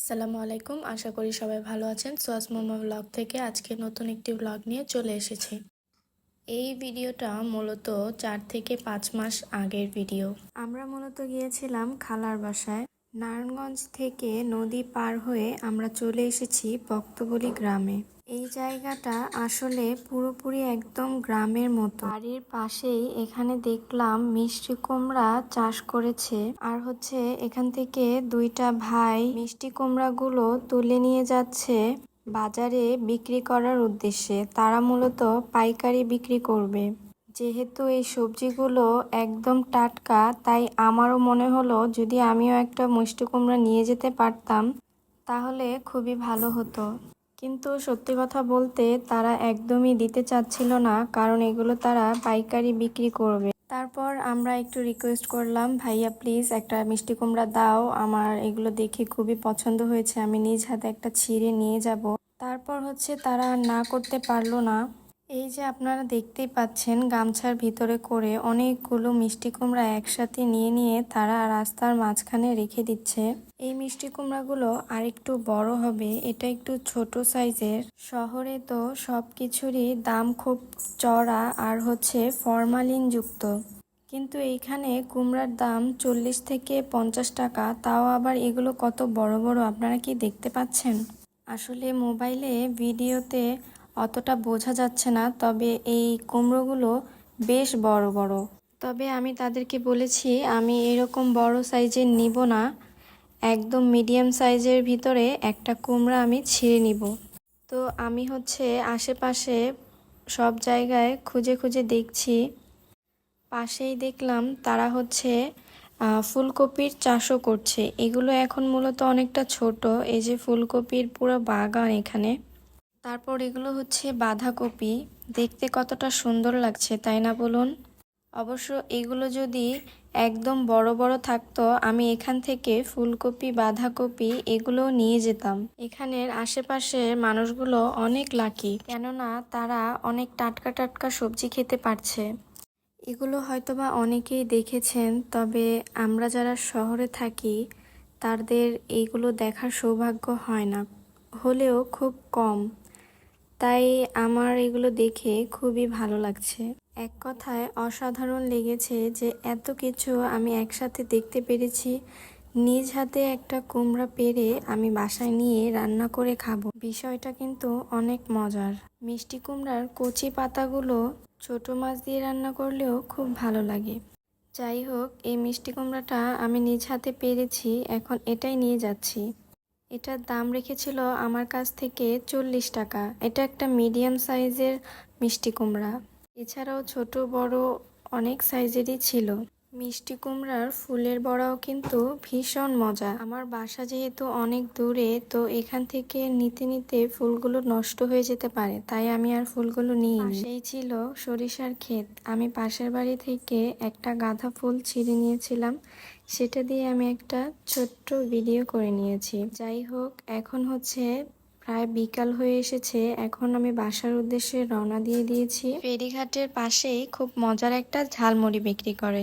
আসসালামু আলাইকুম। আশা করি সবাই ভালো আছেন। সোয়াস মোমা ব্লগ থেকে আজকে নতুন একটি ব্লগ নিয়ে চলে এসেছি। এই ভিডিওটা মূলত চার থেকে পাঁচ মাস আগের ভিডিও। আমরা মূলত গিয়েছিলাম খালার বাসায়। নারায়ণগঞ্জ থেকে নদী পার হয়ে আমরা চলে এসেছি বক্তবলি গ্রামে। এই জায়গাটা আসলে পুরোপুরি একদম গ্রামের মতো। বাড়ির পাশেই এখানে দেখলাম মিষ্টি কুমড়া চাষ করেছে। আর হচ্ছে এখান থেকে দুইটা ভাই মিষ্টি কুমড়াগুলো তুলে নিয়ে যাচ্ছে বাজারে বিক্রি করার উদ্দেশ্যে। তারা মূলত পাইকারি বিক্রি করবে। যেহেতু এই সবজিগুলো একদম টাটকা, তাই আমারও মনে হলো যদি আমিও একটা মিষ্টি কুমড়া নিয়ে যেতে পারতাম, তাহলে খুবই ভালো হতো। কিন্তু সত্যি কথা বলতে তারা একদমই দিতে চাচ্ছিল না, কারণ এগুলো তারা পাইকারি বিক্রি করবে। তারপর আমরা একটু রিকোয়েস্ট করলাম, ভাইয়া প্লিজ একটা মিষ্টি কুমড়া দাও, আমার এগুলো দেখে খুবই পছন্দ হয়েছে, আমি নিজ হাতে একটা ছিঁড়ে নিয়ে যাব। তারপর হচ্ছে তারা না করতে পারল না। এই যে আপনারা দেখতেই পাচ্ছেন গামছার ভিতরে করে অনেকগুলো মিষ্টি কুমড়া একসাথে নিয়ে নিয়ে তারা রাস্তার মাঝখানে রেখে দিচ্ছে। এই মিষ্টি কুমড়াগুলো আর একটু বড় হবে, এটা একটু ছোট সাইজের। শহরে তো সব কিছুরই দাম খুব চড়া আর হচ্ছে ফরমালিন যুক্ত কিন্তু এইখানে কুমড়ার দাম চল্লিশ থেকে পঞ্চাশ টাকা, তাও আবার এগুলো কত বড় বড় আপনারা কি দেখতে পাচ্ছেন? আসলে মোবাইলে ভিডিওতে অতটা বোঝা যাচ্ছে না, তবে এই কুমড়োগুলো বেশ বড় বড়। তবে আমি তাদেরকে বলেছি, আমি এরকম বড় সাইজের নিব না। একদম মিডিয়াম সাইজের ভিতরে একটা কুমড়া আমি ছিঁড়ে নিব। তো আমি হচ্ছে আশেপাশে সব জায়গায় খুঁজে খুঁজে দেখছি। পাশেই দেখলাম তারা হচ্ছে ফুলকপির চাষও করছে। এগুলো এখন মূলত অনেকটা ছোট। এই যে ফুলকপির পুরো বাগান এখানে। তারপর এগুলো হচ্ছে বাঁধাকপি। দেখতে কতটা সুন্দর লাগছে, তাই না বলুন? অবশ্য এগুলো যদি একদম বড় বড় থাকতো, আমি এখান থেকে ফুলকপি, বাঁধাকপি এগুলো নিয়ে যেতাম। এখানের আশেপাশের মানুষগুলো অনেক লাকি, কেননা তারা অনেক টাটকা টাটকা সবজি খেতে পারছে। এগুলো হয়তোবা অনেকেই দেখেছেন, তবে আমরা যারা শহরে থাকি, তাদের এইগুলো দেখার সৌভাগ্য হয় না। হলেও খুব কম। তাই আমার এগুলো দেখে খুবই ভালো লাগছে। এক কথায় অসাধারণ লেগেছে যে এত কিছু আমি একসাথে দেখতে পেরেছি। নিজ হাতে একটা কুমড়া পেরে আমি বাসায় নিয়ে রান্না করে খাব। বিষয়টা কিন্তু অনেক মজার। মিষ্টি কুমড়ার কচি পাতাগুলো ছোট মাছ দিয়ে রান্না করলেও খুব ভালো লাগে। যাই হোক, এই মিষ্টি কুমড়াটা আমি নিজ হাতে পেরেছি, এখন এটাই নিয়ে যাচ্ছি। এটার দাম রেখেছিল আমার কাছ থেকে চল্লিশ টাকা। এটা একটা মিডিয়াম সাইজের মিষ্টি কুমড়া। এছাড়াও ছোট, বড় অনেক সাইজেরই ছিল। মিষ্টি কুমড়ার ফুলের বড়াও কিন্তু ভীষণ মজা। আমার বাসা যেহেতু অনেক দূরে, তো এখান থেকে নিতে নিতে ফুলগুলো নষ্ট হয়ে যেতে পারে, তাই আমি আর ফুলগুলো নিই সেই ছিল সরিষার ক্ষেত। আমি পাশের বাড়ি থেকে একটা গাঁদা ফুল ছিঁড়ে নিয়েছিলাম। সেটা দিয়ে আমি একটা ছোট্ট ভিডিও করে নিয়েছি। যাই হোক, এখন হচ্ছে প্রায় বিকাল হয়ে এসেছে। এখন আমি বাসার উদ্দেশ্যে রওনা দিয়ে দিয়েছি। ফেরিঘাটের পাশেই খুব মজার একটা ঝালমুড়ি বিক্রি করে।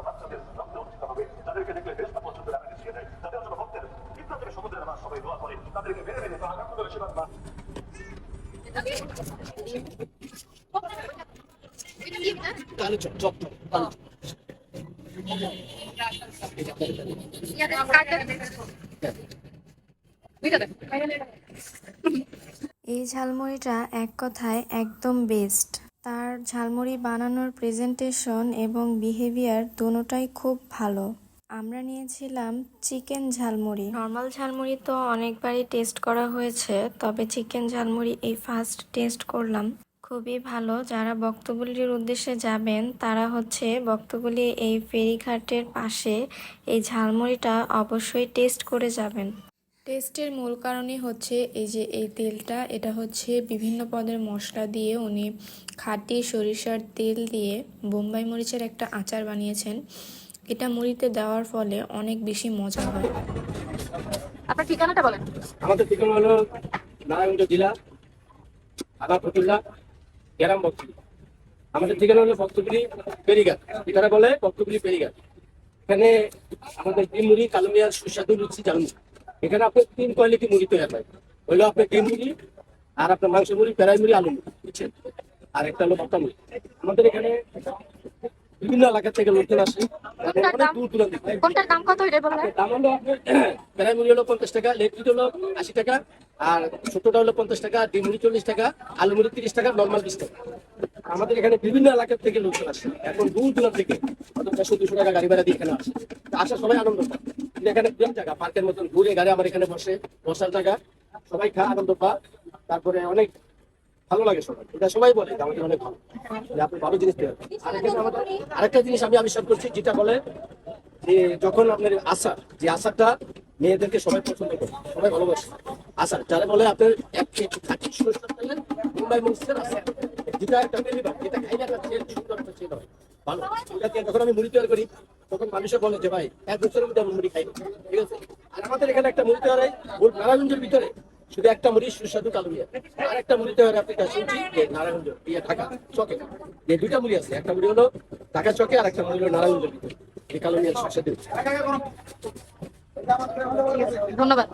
এই ঝালমুড়িটা এক কথায় একদম বেস্ট তার ঝালমুড়ি বানানোর প্রেজেন্টেশন এবং বিহেভিয়ার দুটোটাই খুব ভালো। আমরা নিয়েছিলাম চিকেন ঝালমুড়ি। নর্মাল ঝালমুড়ি তো অনেকবারই টেস্ট করা হয়েছে, তবে চিকেন ঝালমুড়ি এই ফার্স্ট টেস্ট করলাম। খুবই ভালো। যারা বক্তবলির উদ্দেশ্যে যাবেন, তারা হচ্ছে বক্তবলি এই ফেরিঘাটের পাশে এই ঝালমুড়িটা অবশ্যই টেস্ট করে যাবেন। টেস্টের মূল কারণই হচ্ছে এই যে এই তেলটা, এটা হচ্ছে বিভিন্ন পদের মশলা দিয়ে উনি খাঁটি সরিষার তেল দিয়ে বোম্বাই মরিচের একটা আচার বানিয়েছেন। এটা মুড়িতে দেওয়ার ফলে অনেক বেশি মজা হয়। আপনার ঠিকানাটা বলেন। আমাদের ঠিকানা হলো নারায়ণগঞ্জ জেলা আদা ফতুল্লা গ্রাম বক্তগুলি আমাদের ঠিকানা হলো বক্তগুলি পেরিঘাট। এখানে বলে বক্তগুলি পেরিঘাট। এখানে আমাদের ডিম মুড়ি কালুমিয়ার সুস্বাদু লুচি জাল এখানে আপনার তিন কোয়ালিটি মুড়ি তৈরি হয়। হইল আপনার ডিম মুড়ি আর আপনার মাংস মুড়ি পেরাই মুড়ি আলু মুড়ি বুঝছেন? আর একটা হলো ভর্তা মুড়ি। আমাদের এখানে বিভিন্ন এলাকা থেকে লোকজন আসে। অনেক দূর দূরান্ত কোনটার দাম কত এটা বললেন? দাম হলো প্রায় মুড়ি হলো পঞ্চাশ টাকা লেট্রিট হলো আশি টাকা আর ছোটটা হলো পঞ্চাশ টাকা ডিম মুড়ি চল্লিশ টাকা আলু মুড়ি তিরিশ টাকা নর্মাল বিশ টাকা। আমাদের এখানে বিভিন্ন এলাকার থেকে লোকজন আসে। এখন দূর দূরান্ত থেকে দেড়শো দুশো টাকা গাড়ি ভাড়া দিয়ে এখানে আসে। আসা সবাই আনন্দ পায়। এখানে বিরাট জায়গা পার্কের মতন ঘুরে গাড়ি আমার এখানে বসে বসার জায়গা। সবাই খা আনন্দ পা তারপরে অনেক ভালো লাগে সবাই। এটা সবাই বলে আমাদের অনেক ভালো। আপনি ভালো জিনিস পেয়ে আরেকটা জিনিস আমি আবিষ্কার করছি, যেটা বলে যে যখন আপনার আশা যে আশাটা মেয়েদেরকে সবাই পছন্দ করে, সবাই ভালোবাসে। আশা যারা বলে আপনার এক কেজি তেলের মুম্বাই মরিচের আচার যেটা একটা যেটা খাইলে একটা সুন্দর একটা হয়। ভালো। যখন আমি মুড়ি তৈরি করি, তখন মানুষে বলে যে, ভাই, এক বছরের মধ্যে আমি মুড়ি খাই ঠিক আছে? আর আমাদের এখানে একটা মুড়ি তৈরি হয় ওর নারায়ণগঞ্জের ভিতরে। শুধু একটা মুড়ি সুস্বাদু কালো আর একটা মুড়িতে হয় আপনি যে নারায়ণগঞ্জ ইয়ে ঢাকা, চকে। এই দুইটা মুড়ি আছে, একটা মুড়ি হলো ঢাকা চকে আর একটা মুড়ি হলো নারায়ণগঞ্জের ভিতরে। এই সুস্বাদু। ধন্যবাদ।